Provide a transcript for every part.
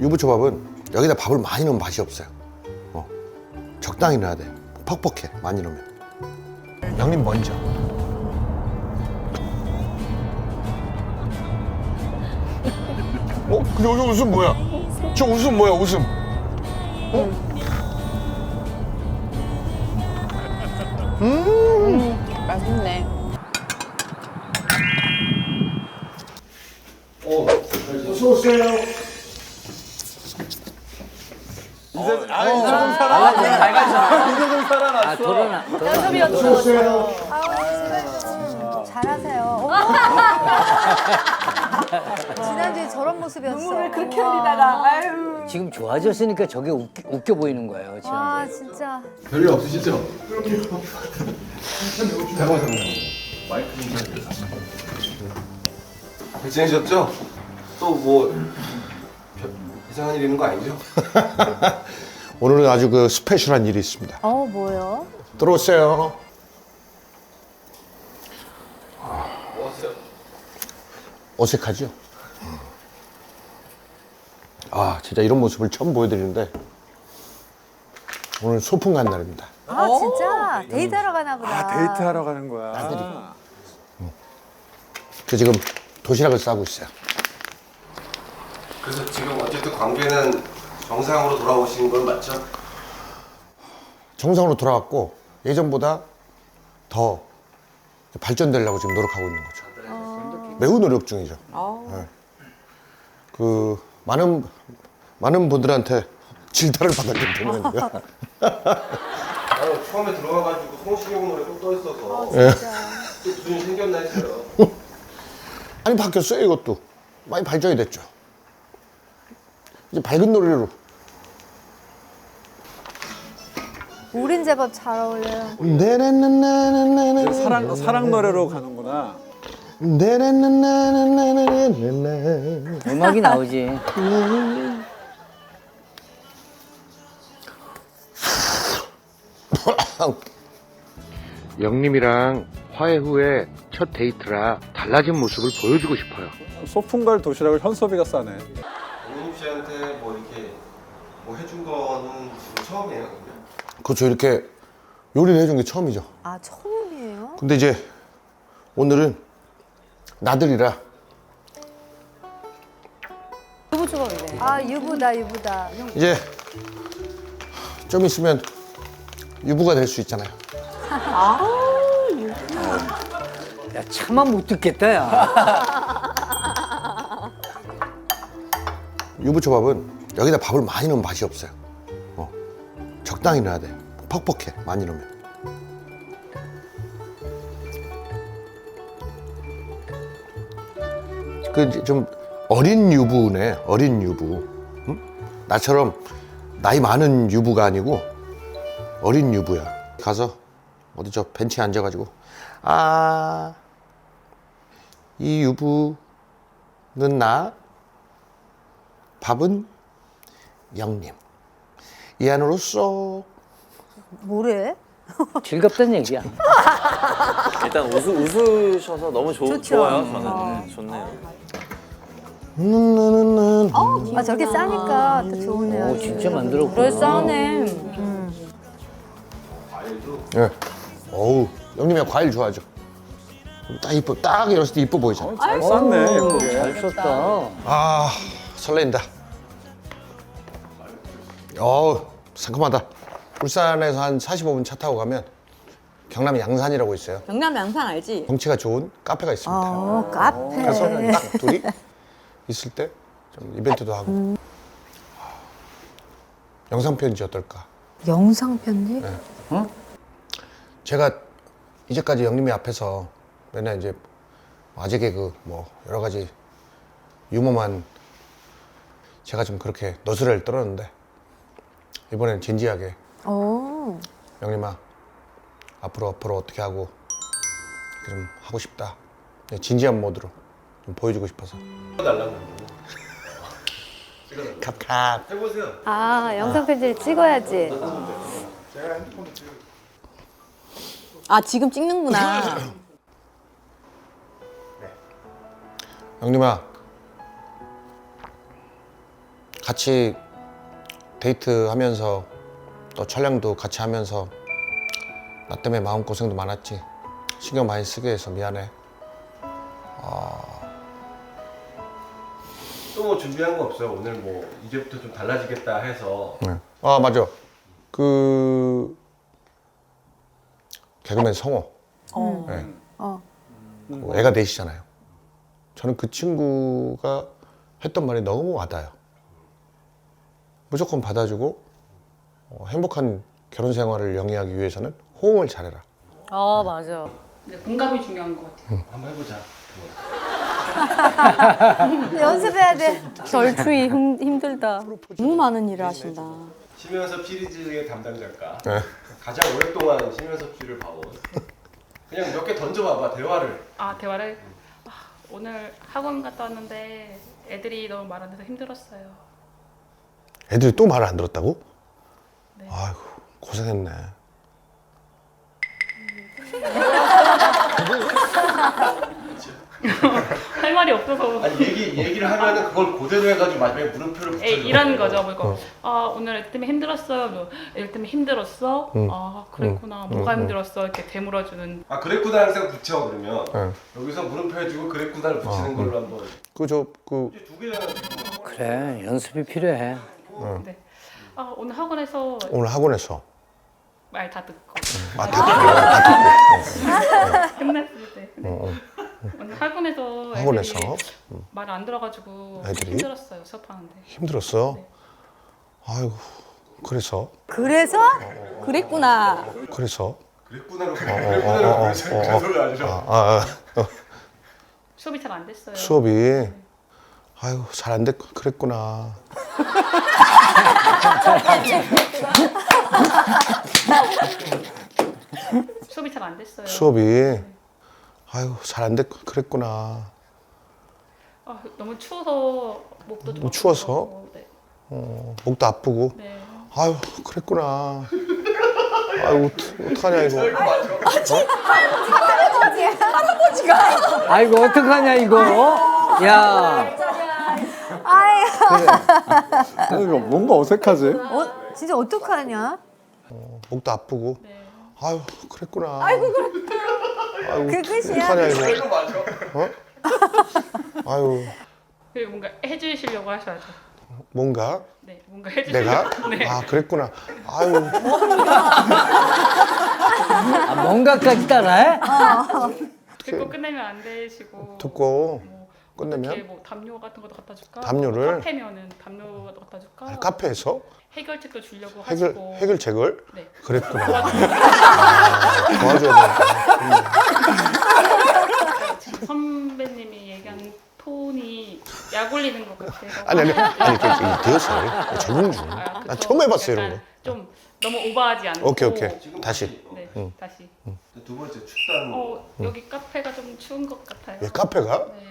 유부초밥은 여기다 밥을 많이 넣으면 맛이 없어요. 어. 적당히 넣어야 돼. 퍽퍽해. 많이 넣으면. 형님 먼저. 어? 근데 여기 웃음 뭐야? 저 웃음 뭐야, 웃음? 맛있네. 아, 돌아나. 잘하세요. 어머. 지난주에 저런 모습이었어. 눈물을 그렇게 흘리다가 아유. 지금 좋아졌으니까 저게 웃기, 웃겨 보이는 거예요. 지금. 와 진짜. 별일 없으시죠? 잘 지내셨죠? 또 뭐 이상한 일 있는 거 아니죠? 오늘은 아주 그 스페셜한 일이 있습니다. 어 뭐요? 들어오세요. 어색하죠? 아, 진짜 이런 모습을 처음 보여드리는데 오늘 소풍 간 날입니다. 아 진짜 데이트하러 가나 보다. 아 데이트하러 가는 거야. 그 지금 도시락을 싸고 있어요. 그래서 지금 어쨌든 관계는 정상으로 돌아오신 건 맞죠? 정상으로 돌아왔고 예전보다 더 발전되려고 지금 노력하고 있는 거죠. 매우 노력 중이죠. 네. 그 많은 많은 분들한테 질타를 받았기 때문이고요. 나는 처음에 들어와가지고 성시경 노래 꼭 떠있어서 예. 또 무슨 일 생겼나 했어요 아니 바뀌었어요 이것도 많이 발전이 됐죠. 이제 밝은 노래로 우린 제법 잘 어울려요. 네네네네네네 사랑 사랑 노래로 가는구나. 네네네네네네네 음악이 나오지. 영림이랑 화해 후에 첫 데이트라 달라진 모습을 보여주고 싶어요. 소풍 갈 도시락을 현섭이가 싸네. 윤임 씨한테 뭐 이렇게 뭐 해준 거는 지금 처음이에요? 그렇죠 이렇게 요리를 해준 게 처음이죠. 아 처음이에요? 근데 이제 오늘은 나들이라 유부초밥이래. 아 유부다 유부다. 이제 좀 있으면 유부가 될 수 있잖아요. 야, 차마 못 듣겠다, 야. 유부초밥은 여기다 밥을 많이 넣으면 맛이 없어요. 어. 적당히 넣어야 돼. 퍽퍽해. 많이 넣으면. 그 좀 어린 유부네. 어린 유부. 응? 나처럼 나이 많은 유부가 아니고 어린 유부야. 가서 어디 저 벤치에 앉아가지고 아, 이 유부는 나, 밥은 영님. 이 안으로 쏙. 뭐래? 즐겁다는 얘기야. 일단 웃으, 웃으셔서 너무 좋, 좋죠. 좋아요 저는 네, 좋네요 는아 저렇게 싸니까 또 좋으네요. 오, 진짜 만들었구나. 그럴싸하네. 예. 어우, 영님이 과일 좋아하죠. 딱 이뻐, 딱 이랬을 때 이뻐 보이잖아. 잘 쌌네 예쁘게. 잘 썼다. 아, 설렌다. 어우, 상큼하다. 울산에서 한 45분 차 타고 가면 경남 양산이라고 있어요. 경남 양산 알지? 경치가 좋은 카페가 있습니다. 어 카페. 그래서 딱 둘이 있을 때 좀 이벤트도 하고. 영상 편지 어떨까? 영상 편집? 제가 이제까지 영림이 앞에서 맨날 이제 아재 개그 뭐 여러 가지 유머만 제가 좀 그렇게 너스레를 떨었는데 이번엔 진지하게 어. 영림아 앞으로 앞으로 어떻게 하고 이렇게 좀 하고 싶다 네, 진지한 모드로 좀 보여주고 싶어서 캅캅 해보세요 아 영상 편지를 찍어야지. 아 지금 찍는구나. 영림아 같이 데이트하면서 또 촬영도 같이 하면서 나 때문에 마음 고생도 많았지. 신경 많이 쓰게 해서 미안해. 또 뭐 준비한 거 없어요? 오늘 뭐 이제부터 좀 달라지겠다 해서 네. 아 맞아. 그 개그맨 성호. 어. 네. 어. 그 애가 넷이잖아요. 저는 그 친구가 했던 말이 너무 와닿아요. 무조건 받아주고 어, 행복한 결혼 생활을 영위하기 위해서는 호응을 잘해라. 아 맞아. 네, 공감이 중요한 것 같아요. 한번 해보자. 연습해야 돼. 절투이 힘, 힘들다. 너무 많은 일을 하신다. 심연섭 시리즈의 담당 작가 네. 가장 오랫동안 심연섭 씨를 봐온 그냥 몇 개 던져봐봐 대화를 아 대화를 아, 오늘 학원 갔다 왔는데 애들이 너무 말안 돼서 힘들었어요. 애들이 또 말을 안 들었다고? 네. 아이고 고생했네. 할 말이 없어서 아니 얘기 얘기를 하면은 그걸 그대로 해가지고 마지막에 물음표를 에, 붙여 이런 거죠. 뭐 이거 아 오늘 애 때문에 힘들었어요. 뭐, 애 때문에 힘들었어. 응. 아 그랬구나. 뭐가 힘들었어. 이렇게 되물어주는. 아 그랬구나 항상 붙여 그러면 네. 여기서 물음표 해주고 그랬구나를 붙이는 걸로 한번 그저그 이제 두 개잖아 지금 그래 연습이 필요해. 네. 아 오늘 학원에서 오늘 학원에서. 말 다 듣고. 아다 끝났을 때. 네. 어, 오늘 학원에서 학원에서? 말안 들어가지고 애들이? 힘들었어요 수업하는데. 힘들었어. 네. 아이고 그래서? 그래서? 그랬구나. 그래서? 그랬구나로 어, 그랬구나로 어, 어, 그래서 어, 그 아, 아, 아, 수업이 잘 안 됐어요. 수업이 아이고 잘안 됐 그랬구나. 수업이 잘 안 됐어요. 수업이 아이고 잘안 됐 그랬구나. 아, 너무 추워서 목도 좀 추워서? 아프고, 네. 어, 목도 아프고 네. 아유 그랬구나. 아이고 어떡- 어떡하냐 이거. 아이고 어떡하냐 이거. 야. 아니, 이거 뭔가 어색하지? 어, 진짜 어떡하냐? 목도 아프고 네. 아유 그랬구나. 아이고 그래. 아이고 그 끝이야? 어떡하냐 이거. 이거 맞아 어? 아유 그리고 뭔가 해주시려고 하셔야죠. 뭔가 네, 뭔가 해주시려고. 내가 네. 아 그랬구나. 아유 아, 뭔가까지 따라해? 듣고 끝내면 안 되시고. 듣고 뭐 끝내면? 뭐 담요 같은 것도 갖다 줄까? 담요를? 카페면은 담요도 갖다 줄까? 아니, 카페에서 해결책도 주려고 해결 하시고. 해결책을 네. 그랬구나. 아, 도와줘야 되니까. 지금 선배님이 얘기한 톤이 약 올리는 것 같아요. 아니 아니 아니 그 되었어요. 적응 중. 아, 그쵸? 처음 해봤어 이런 약간 거. 좀 너무 오버하지 않고. 오케이 오케이 다시. 네, 응. 다시. 두 번째 춥다는 어, 여기 카페가 좀 추운 것 같아요. 왜 카페가? 네.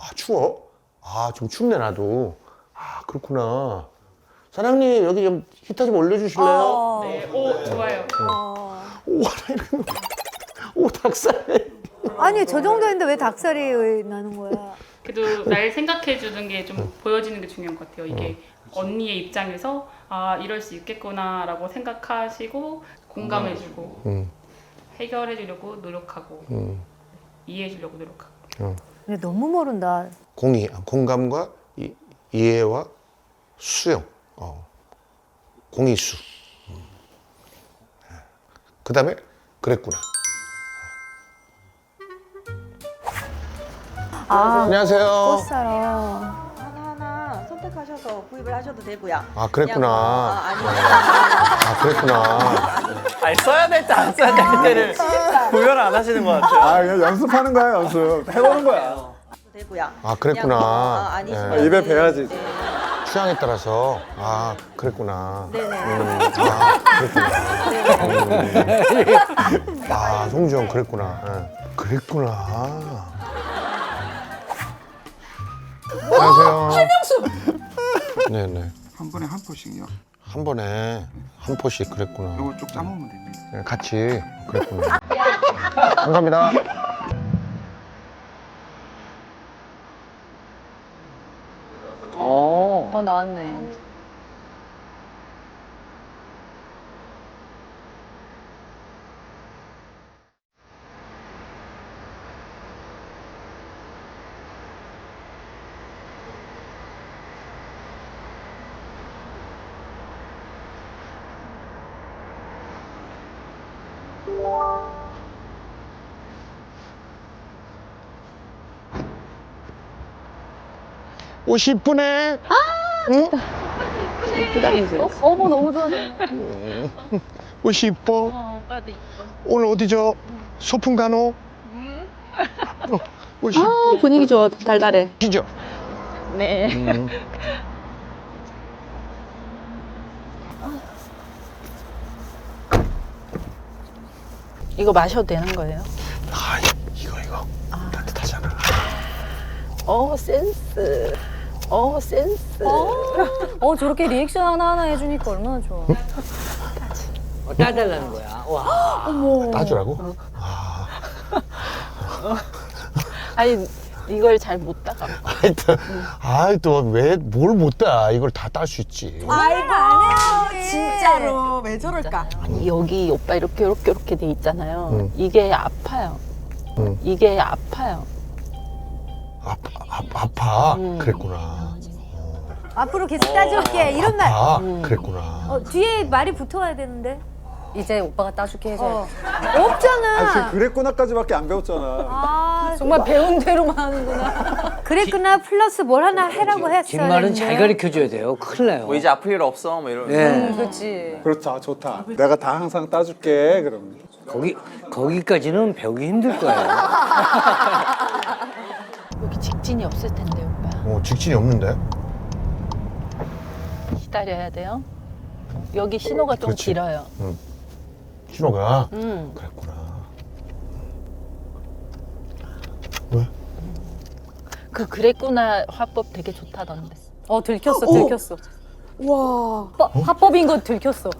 아 추워? 아 좀 춥네 나도. 아 그렇구나. 사장님 여기 좀 히터 좀 올려주실래요? 어. 네, 오 좋아요. 어. 오 하나 이렇게 오 닭살. 아니, 저 정도인데 왜 닭살이 나는 거야? 그래도 날 생각해 주는 게 좀 보여지는 게 중요한 것 같아요. 이게 어, 언니의 입장에서 아 이럴 수 있겠구나라고 생각하시고 공감해 주고 음, 해결해 주려고 노력하고 음. 이해해 주려고 노력하고 근데 너무 모른다. 공이 공감과 이, 이해와 수용. 어. 공이수. 그 다음에 그랬구나. 아, 안녕하세요. 꽃 사러. 하나하나 선택하셔서 구입을 하셔도 되고요. 아 그냥 뭐, 그랬구나. 아, 아니면 아 그랬구나. 아니 써야 될때안 써야 될 때를 구별 안 하시는 것 같아요. 아, 그냥 연습하는 거야, 연습. 해보는 거야. 되고요. 아 그랬구나. 그냥 뭐, 아, 아니시면 네. 아, 입에 배야지. 네. 취향에 따라서 아 그랬구나. 네네. 음, 아 그랬구나. 음. 아 송주영 그랬구나. 예. 그랬구나. 안녕하세요. 한명수. 네네. 한 번에 한 포씩요. 한 번에 한 포씩 그랬구나. 이거 쭉 짜먹으면 됩니다. 네, 같이 그랬구나. 감사합니다. 어. 어 나왔네. 옷이 이쁘네. 어머 너무 좋아해. 옷이 이뻐. 어, 오빠도 이뻐. 오늘 어디죠? 소풍 가노? 어, 옷이 아 분위기 좋아 달달해. 이쁘죠? 네. 음. 이거 마셔도 되는 거예요? 아, 이거 이거 따뜻하잖아. 어 센스. 어 센스. 어 저렇게 리액션 하나 하나 해주니까 얼마나 좋아. 어, 따달라는 거야. 와. 따주라고? 아니 이걸 잘 못 따가. 아이 또, 아이 또왜 뭘 못 따? 이걸 다 딸 수 있지. 아이고 안 해요. 진짜로 왜 저럴까? 아니 여기 오빠 이렇게 이렇게 이렇게 돼 있잖아요. 응. 이게 아파요. 응. 이게 아파요. 아파, 아, 아파. 음. 그랬구나. 앞으로 계속 따줄게 이런 말. 아, 음. 그랬구나. 어, 뒤에 말이 붙어야 되는데. 이제 오빠가 따줄게 해줘. 어. 없잖아. 아, 그 그랬구나까지밖에 안 배웠잖아. 아, 정말 배운 대로만 하는구나. 그랬구나 플러스 뭘 하나 해라고 했어요. 긴 말은 잘 가르쳐 줘야 돼요. 큰일 나요. 뭐 이제 아플 일 없어 뭐 이런. 예. 그렇지. 그렇다, 좋다. 내가 다 항상 따줄게. 그럼. 거기 거기까지는 배우기 힘들 거예요. 여기 직진이 없을 텐데 오빠. 어, 직진이 없는데? 기다려야 돼요. 여기 신호가 좀 그렇지. 길어요. 신호가 음. 그랬구나. 왜? 그 그랬구나 화법 되게 좋다던데. 어 들켰어 들켰어. 와. 합법인 거 들켰어.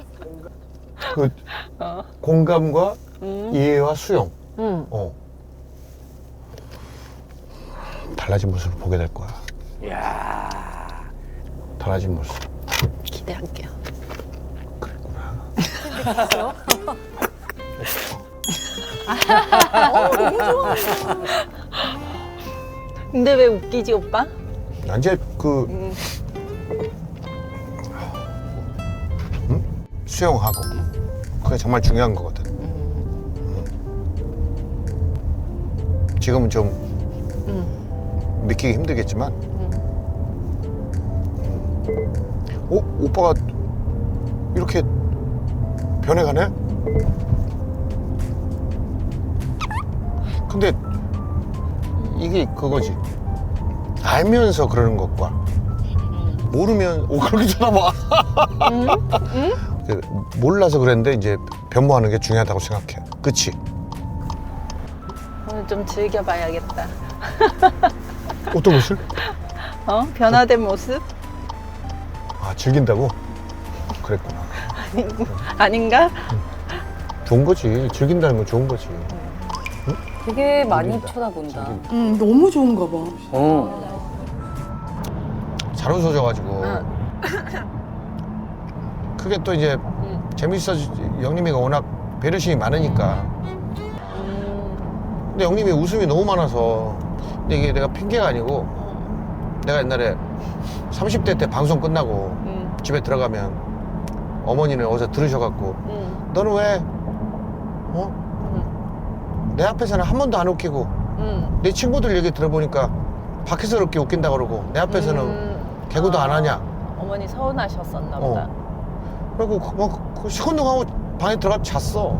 그 어. 공감과 음. 이해와 수용. 음. 어. 달라진 모습을 보게 될 거야. 야. 달라진 모습. 기대할게요. 그랬구나. 근데 왜 웃기지 오빠? 나 이제 그 응? 수용하고 그게 정말 중요한 거거든. 응. 지금은 좀 믿기기 힘들겠지만, 어 오빠가 이렇게 변해가네? 근데 이게 그거지. 알면서 그러는 것과 모르면 오 그렇게 쳐다봐. 그, 몰라서 그랬는데 이제 변모하는 게 중요하다고 생각해. 그치? 오늘 좀 즐겨봐야겠다. 어떤 것을? 어? 변화된 모습? 아 즐긴다고? 그랬구나. 아닌가? 좋은 거지. 즐긴다는 건 좋은 거지. 되게 많이 즐긴다. 쳐다본다. 즐긴다. 너무 좋은가 봐. 어. 잘 웃어져가지고. 그게 또 이제 재밌어. 영림이가 워낙 배려심이 많으니까. 근데 영림이 웃음이 너무 많아서. 근데 이게 내가 핑계가 아니고 내가 옛날에 30대 때 방송 끝나고 응. 집에 들어가면 어머니는 어디서 들으셔갖고 응. 너는 왜 어? 내 앞에서는 한 번도 안 웃기고 응. 내 친구들 얘기 들어보니까 밖에서 그렇게 웃긴다 그러고 내 앞에서는 음. 개그도 안 하냐 어머니 서운하셨었나 어. 보다. 그리고 그- 뭐그 시큰둥하고 방에 들어가 잤어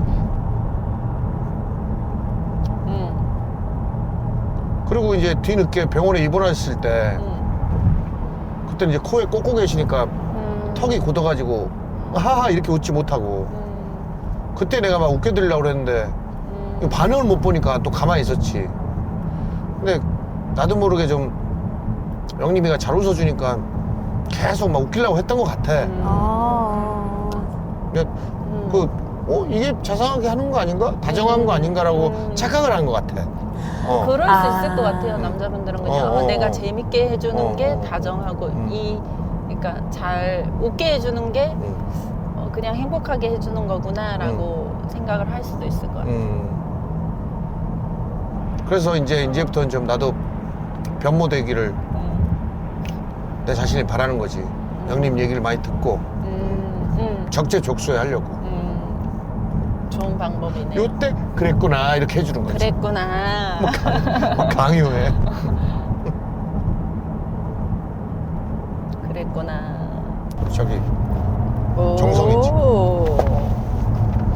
응. 그리고 이제 뒤늦게 병원에 입원했을 때 응. 그때 이제 코에 꽂고 계시니까 응. 턱이 굳어가지고 하하 이렇게 웃지 못하고 응. 그때 내가 막 웃겨드리려고 그랬는데 응. 반응을 못 보니까 또 가만히 있었지. 근데 나도 모르게 좀 영림이가 잘 웃어주니까 계속 막 웃기려고 했던 것 같아. 아. 근데 그, 어, 이게 자상하게 하는 거 아닌가? 다정한 거 아닌가라고 음. 착각을 한 것 같아. 어. 그럴 아. 수 있을 것 같아요. 남자분들은 그냥 어, 어, 어, 내가 어. 재밌게 해주는 어, 게 어. 다정하고 음. 이 그러니까 잘 웃게 해주는 게 음. 어, 그냥 행복하게 해주는 거구나라고 생각을 할 수도 있을 거야. 음. 그래서 이제 이제부터는 좀 나도 변모되기를 음, 내 자신이 바라는 거지. 형님 얘기를 많이 듣고 음, 음, 적재적소에 하려고. 음. 좋은 방법이네. 요때 그랬구나 이렇게 해주는 거지. 그랬구나. 막 강요해. 그랬구나. 저기 오. 정성이지.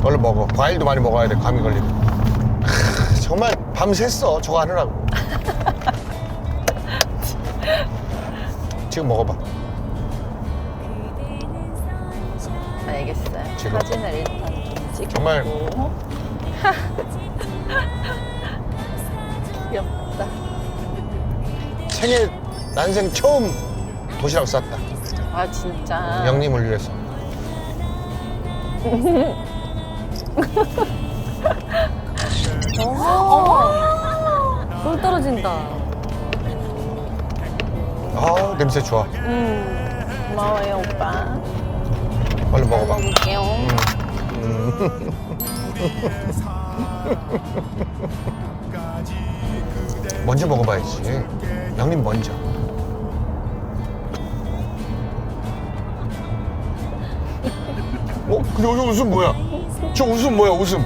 얼른 먹어. 과일도 많이 먹어야 돼. 감이 걸리면. 크, 정말 밤샜어. 저거 하느라고. 지금 먹어봐. 알겠어요. 지금? 사진을 일단 좀 찍고. 정말. 귀엽다. 생애 난생 처음 도시락 쌌다. 아 진짜. 형님을 위해서. 꿀 떨어진다. 아 냄새 좋아. 음, 고마워요 오빠. 얼른 잘 먹어봐. 먹을게요. 먼저 먹어봐야지. 형님 먼저. 근데 여기 웃음 뭐야? 저 웃음 뭐야 웃음?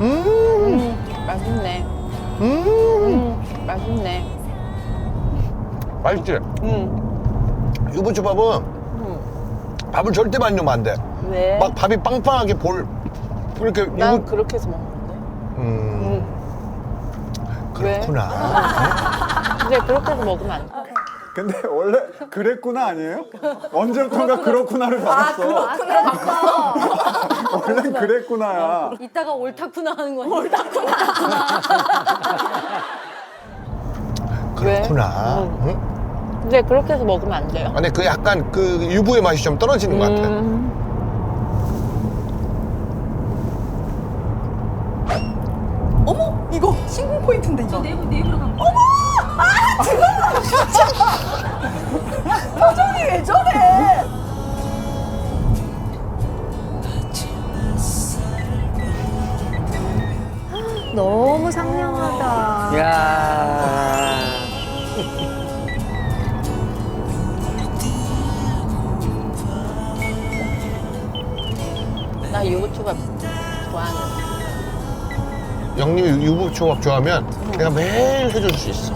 음, 맛있네. 음 음, 맛있네. 맛있지? 음, 유부초밥은 음. 밥을 절대 많이 넣으면 안 돼. 왜? 막 밥이 빵빵하게 볼 이렇게 난 유부 그렇게 해서 먹는데. 음 왜? 그렇구나. 근데 그렇게 해서 먹으면 안 돼. 근데 원래 그랬구나 아니에요? 언제부턴가 그렇구나를 받았어. 원래 그랬구나야. 이따가 옳다구나 하는 거야. 옳다구나. 왜? 그렇구나. 음. 응? 근데 그렇게 해서 먹으면 안 돼요. 근데 그 약간 그 유부의 맛이 좀 떨어지는 것 같아. 음, 너무 상냥하다. 야. 나 유부초밥 좋아하는. 영님이 유부초밥 좋아하면 내가 매일 해줄 수 있어.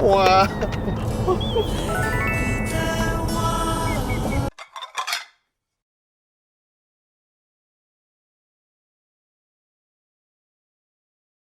와.